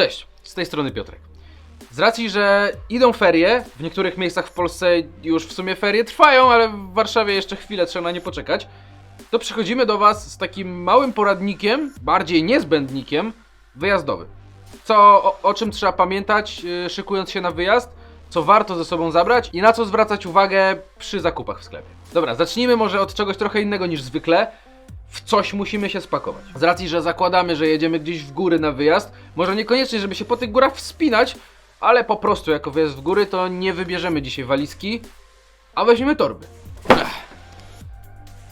Cześć, z tej strony Piotrek. Z racji, że idą ferie, w niektórych miejscach w Polsce już w sumie ferie trwają, ale w Warszawie jeszcze chwilę trzeba na nie poczekać, to przychodzimy do Was z takim małym poradnikiem, bardziej niezbędnikiem, wyjazdowym. Co, o, o czym trzeba pamiętać, yy, szykując się na wyjazd, co warto ze sobą zabrać i na co zwracać uwagę przy zakupach w sklepie. Dobra, zacznijmy może od czegoś trochę innego niż zwykle. W coś musimy się spakować. Z racji, że zakładamy, że jedziemy gdzieś w góry na wyjazd, może niekoniecznie, żeby się po tych górach wspinać, ale po prostu jako wyjazd w góry, to nie wybierzemy dzisiaj walizki, a weźmiemy torby. Ech.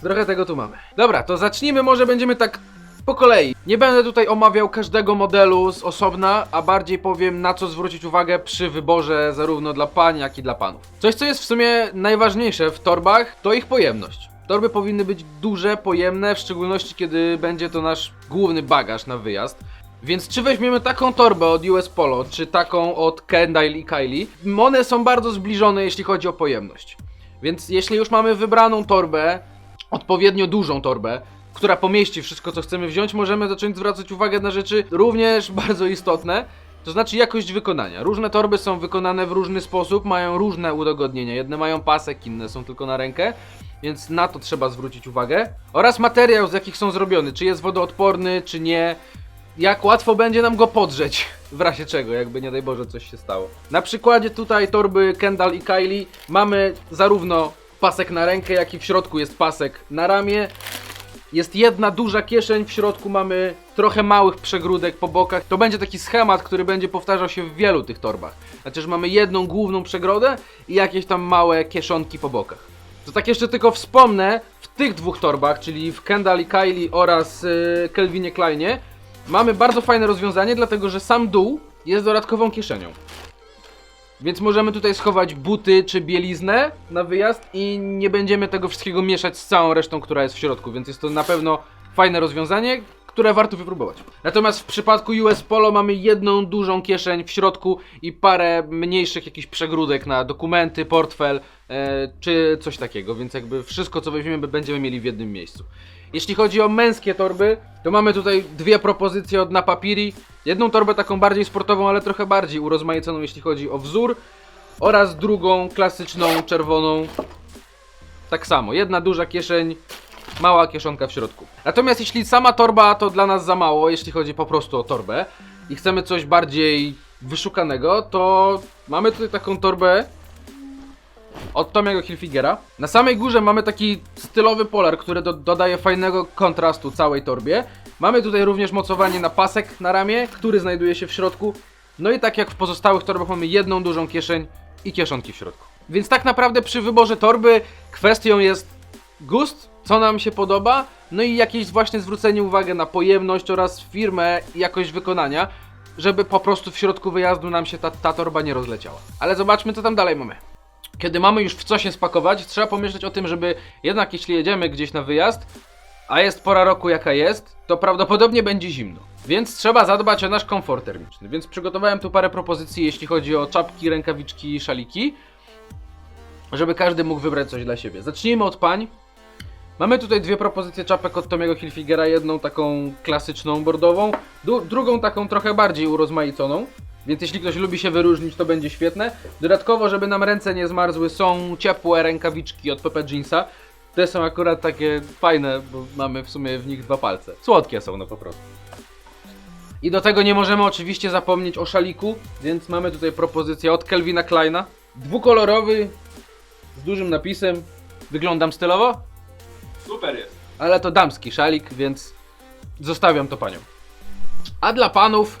Trochę tego tu mamy. Dobra, to zacznijmy, może będziemy tak po kolei. Nie będę tutaj omawiał każdego modelu z osobna, a bardziej powiem na co zwrócić uwagę przy wyborze zarówno dla pań, jak i dla panów. Coś, co jest w sumie najważniejsze w torbach, to ich pojemność. Torby powinny być duże, pojemne, w szczególności kiedy będzie to nasz główny bagaż na wyjazd. Więc czy weźmiemy taką torbę od US Polo, czy taką od Kendall i Kylie, one są bardzo zbliżone jeśli chodzi o pojemność. Więc jeśli już mamy wybraną torbę, odpowiednio dużą torbę, która pomieści wszystko, co chcemy wziąć, możemy zacząć zwracać uwagę na rzeczy również bardzo istotne, to znaczy jakość wykonania. Różne torby są wykonane w różny sposób, mają różne udogodnienia. Jedne mają pasek, inne są tylko na rękę, więc na to trzeba zwrócić uwagę. Oraz materiał, z jakich są zrobione, czy jest wodoodporny, czy nie. Jak łatwo będzie nam go podrzeć, w razie czego, jakby nie daj Boże coś się stało. Na przykładzie tutaj torby Kendall i Kylie mamy zarówno pasek na rękę, jak i w środku jest pasek na ramię. Jest jedna duża kieszeń, w środku mamy trochę małych przegródek po bokach. To będzie taki schemat, który będzie powtarzał się w wielu tych torbach. Znaczy, że mamy jedną główną przegrodę i jakieś tam małe kieszonki po bokach. To tak jeszcze tylko wspomnę, w tych dwóch torbach, czyli w Kendall i Kylie oraz yy, Kelvinie Kleinie, mamy bardzo fajne rozwiązanie, dlatego że sam dół jest dodatkową kieszenią. Więc możemy tutaj schować buty czy bieliznę na wyjazd i nie będziemy tego wszystkiego mieszać z całą resztą, która jest w środku, więc jest to na pewno fajne rozwiązanie, które warto wypróbować. Natomiast w przypadku US Polo mamy jedną dużą kieszeń w środku i parę mniejszych jakichś przegródek na dokumenty, portfel e, czy coś takiego, więc jakby wszystko co weźmiemy będziemy mieli w jednym miejscu. Jeśli chodzi o męskie torby, to mamy tutaj dwie propozycje od Napapiri. Jedną torbę taką bardziej sportową, ale trochę bardziej urozmaiconą, jeśli chodzi o wzór. Oraz drugą klasyczną, czerwoną. Tak samo, jedna duża kieszeń, mała kieszonka w środku. Natomiast jeśli sama torba to dla nas za mało, jeśli chodzi po prostu o torbę i chcemy coś bardziej wyszukanego, to mamy tutaj taką torbę od Tomiego Hilfigera. Na samej górze mamy taki stylowy polar, który do, dodaje fajnego kontrastu całej torbie. Mamy tutaj również mocowanie na pasek na ramię, który znajduje się w środku. No i tak jak w pozostałych torbach mamy jedną dużą kieszeń i kieszonki w środku. Więc tak naprawdę przy wyborze torby kwestią jest gust, co nam się podoba, no i jakieś właśnie zwrócenie uwagi na pojemność oraz firmę i jakość wykonania, żeby po prostu w środku wyjazdu nam się ta, ta torba nie rozleciała. Ale zobaczmy co tam dalej mamy. Kiedy mamy już w co się spakować, trzeba pomyśleć o tym, żeby jednak jeśli jedziemy gdzieś na wyjazd, a jest pora roku jaka jest, to prawdopodobnie będzie zimno. Więc trzeba zadbać o nasz komfort termiczny. Więc przygotowałem tu parę propozycji, jeśli chodzi o czapki, rękawiczki i szaliki, żeby każdy mógł wybrać coś dla siebie. Zacznijmy od pań. Mamy tutaj dwie propozycje czapek od Tomiego Hilfigera, jedną taką klasyczną bordową, drugą taką trochę bardziej urozmaiconą. Więc jeśli ktoś lubi się wyróżnić, to będzie świetne. Dodatkowo, żeby nam ręce nie zmarzły, są ciepłe rękawiczki od Pepe Jeansa. Te są akurat takie fajne, bo mamy w sumie w nich dwa palce. Słodkie są, no po prostu. I do tego nie możemy oczywiście zapomnieć o szaliku, więc mamy tutaj propozycję od Kelvina Kleina. Dwukolorowy, z dużym napisem. Wyglądam stylowo, Super jest. ale to damski szalik, więc zostawiam to paniom. A dla panów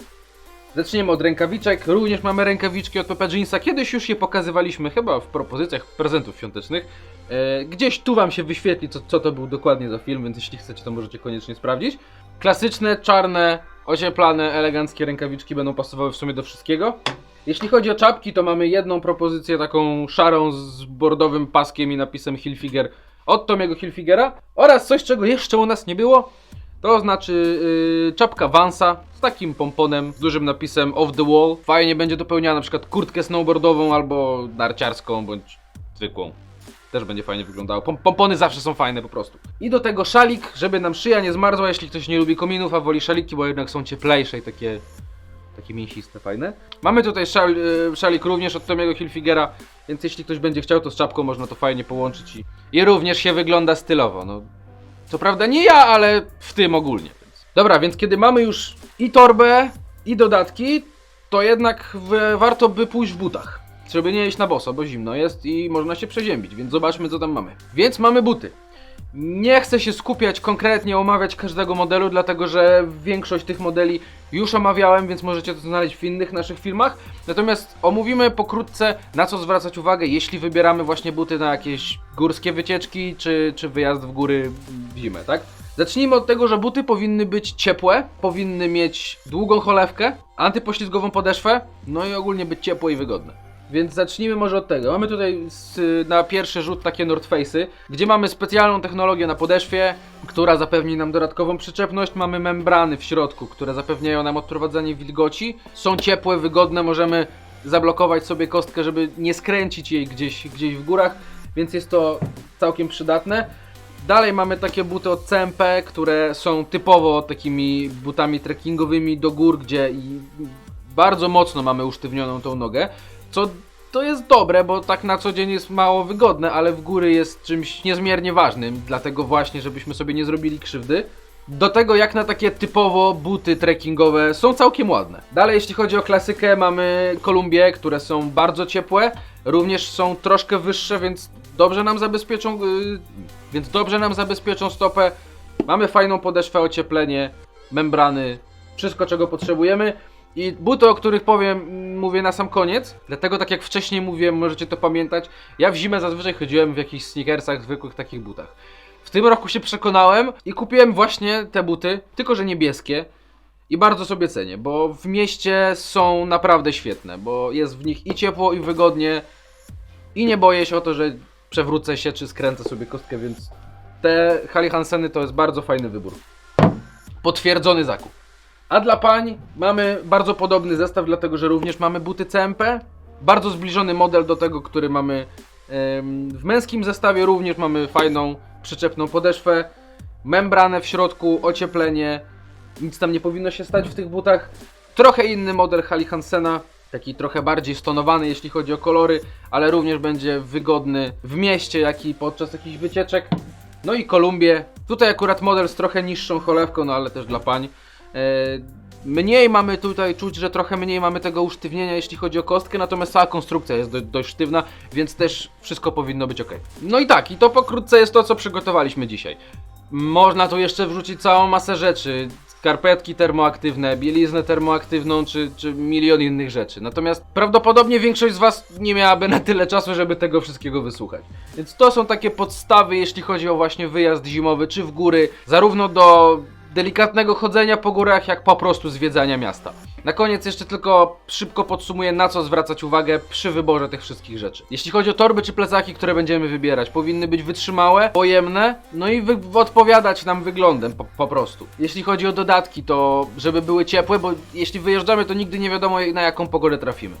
zaczniemy od rękawiczek. Również mamy rękawiczki od Pepe Jeansa. Kiedyś już je pokazywaliśmy, chyba w propozycjach prezentów świątecznych. E, gdzieś tu wam się wyświetli, co, co to był dokładnie za film, więc jeśli chcecie, to możecie koniecznie sprawdzić. Klasyczne, czarne, ocieplane, eleganckie rękawiczki będą pasowały w sumie do wszystkiego. Jeśli chodzi o czapki, to mamy jedną propozycję taką szarą z bordowym paskiem i napisem Hilfiger od Tomiego Hilfigera oraz coś, czego jeszcze u nas nie było, to znaczy yy, czapka Vansa z takim pomponem, z dużym napisem off the wall. Fajnie będzie dopełniała na przykład kurtkę snowboardową albo narciarską bądź zwykłą. Też będzie fajnie wyglądało. Pom pompony zawsze są fajne po prostu. I do tego szalik, żeby nam szyja nie zmarzła, jeśli ktoś nie lubi kominów, a woli szaliki, bo jednak są cieplejsze i takie takie mięsiste, fajne. Mamy tutaj szal, y, szalik również od Tomiego Hilfigera, więc jeśli ktoś będzie chciał, to z czapką można to fajnie połączyć i, i również się wygląda stylowo. No, co prawda nie ja, ale w tym ogólnie. Więc. Dobra, więc kiedy mamy już i torbę, i dodatki, to jednak w, warto by pójść w butach. Żeby nie iść na boso, bo zimno jest i można się przeziębić, więc zobaczmy co tam mamy. Więc mamy buty. Nie chcę się skupiać konkretnie, omawiać każdego modelu, dlatego że większość tych modeli już omawiałem, więc możecie to znaleźć w innych naszych filmach. Natomiast omówimy pokrótce, na co zwracać uwagę, jeśli wybieramy właśnie buty na jakieś górskie wycieczki, czy, czy wyjazd w góry w zimę, tak? Zacznijmy od tego, że buty powinny być ciepłe, powinny mieć długą cholewkę, antypoślizgową podeszwę, no i ogólnie być ciepłe i wygodne. Więc zacznijmy może od tego. Mamy tutaj s- na pierwszy rzut takie North Face'y, gdzie mamy specjalną technologię na podeszwie, która zapewni nam dodatkową przyczepność. Mamy membrany w środku, które zapewniają nam odprowadzanie wilgoci. Są ciepłe, wygodne, możemy zablokować sobie kostkę, żeby nie skręcić jej gdzieś, gdzieś w górach, więc jest to całkiem przydatne. Dalej mamy takie buty od CMP, które są typowo takimi butami trekkingowymi do gór, gdzie bardzo mocno mamy usztywnioną tą nogę, co to jest dobre, bo tak na co dzień jest mało wygodne, ale w góry jest czymś niezmiernie ważnym, dlatego właśnie, żebyśmy sobie nie zrobili krzywdy. Do tego jak na takie typowo buty trekkingowe są całkiem ładne. Dalej jeśli chodzi o klasykę mamy Kolumbie, które są bardzo ciepłe, również są troszkę wyższe, więc dobrze nam zabezpieczą, yy, więc dobrze nam zabezpieczą stopę. Mamy fajną podeszwę, ocieplenie, membrany, wszystko czego potrzebujemy. I buty, o których powiem, mówię na sam koniec. Dlatego, tak jak wcześniej mówiłem, możecie to pamiętać. Ja w zimę zazwyczaj chodziłem w jakichś sneakersach, zwykłych takich butach. W tym roku się przekonałem i kupiłem właśnie te buty, tylko że niebieskie. I bardzo sobie cenię, bo w mieście są naprawdę świetne, bo jest w nich i ciepło, i wygodnie. I nie boję się o to, że przewrócę się, czy skręcę sobie kostkę, więc te Harley Hanseny to jest bardzo fajny wybór. Potwierdzony zakup. A dla pań mamy bardzo podobny zestaw, dlatego że również mamy buty CMP. Bardzo zbliżony model do tego, który mamy w męskim zestawie. Również mamy fajną przyczepną podeszwę, membranę w środku, ocieplenie. Nic tam nie powinno się stać w tych butach. Trochę inny model Harley Hansena, taki trochę bardziej stonowany jeśli chodzi o kolory, ale również będzie wygodny w mieście, jak i podczas jakichś wycieczek. No i Kolumbie. Tutaj akurat model z trochę niższą cholewką, no ale też dla pań. E, Mniej mamy tutaj czuć, że trochę mniej mamy tego usztywnienia, jeśli chodzi o kostkę, natomiast cała konstrukcja jest do, dość sztywna, więc też wszystko powinno być ok. No i tak, i to pokrótce jest to, co przygotowaliśmy dzisiaj. Można tu jeszcze wrzucić całą masę rzeczy. Skarpetki termoaktywne, bieliznę termoaktywną, czy, czy milion innych rzeczy. Natomiast prawdopodobnie większość z Was nie miałaby na tyle czasu, żeby tego wszystkiego wysłuchać. Więc to są takie podstawy, jeśli chodzi o właśnie wyjazd zimowy, czy w góry, zarówno do delikatnego chodzenia po górach, jak po prostu zwiedzania miasta. Na koniec jeszcze tylko szybko podsumuję, na co zwracać uwagę przy wyborze tych wszystkich rzeczy. Jeśli chodzi o torby czy plecaki, które będziemy wybierać, powinny być wytrzymałe, pojemne, no i odpowiadać nam wyglądem po, po prostu. Jeśli chodzi o dodatki, to żeby były ciepłe, bo jeśli wyjeżdżamy, to nigdy nie wiadomo na jaką pogodę trafimy.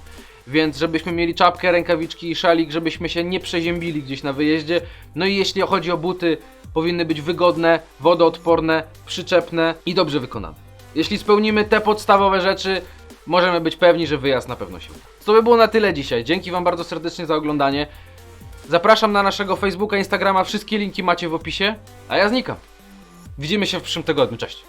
Więc żebyśmy mieli czapkę, rękawiczki i szalik, żebyśmy się nie przeziębili gdzieś na wyjeździe. No i jeśli chodzi o buty, powinny być wygodne, wodoodporne, przyczepne i dobrze wykonane. Jeśli spełnimy te podstawowe rzeczy, możemy być pewni, że wyjazd na pewno się uda. To by było na tyle dzisiaj. Dzięki Wam bardzo serdecznie za oglądanie. Zapraszam na naszego Facebooka, Instagrama, wszystkie linki macie w opisie, a ja znikam. Widzimy się w przyszłym tygodniu. Cześć.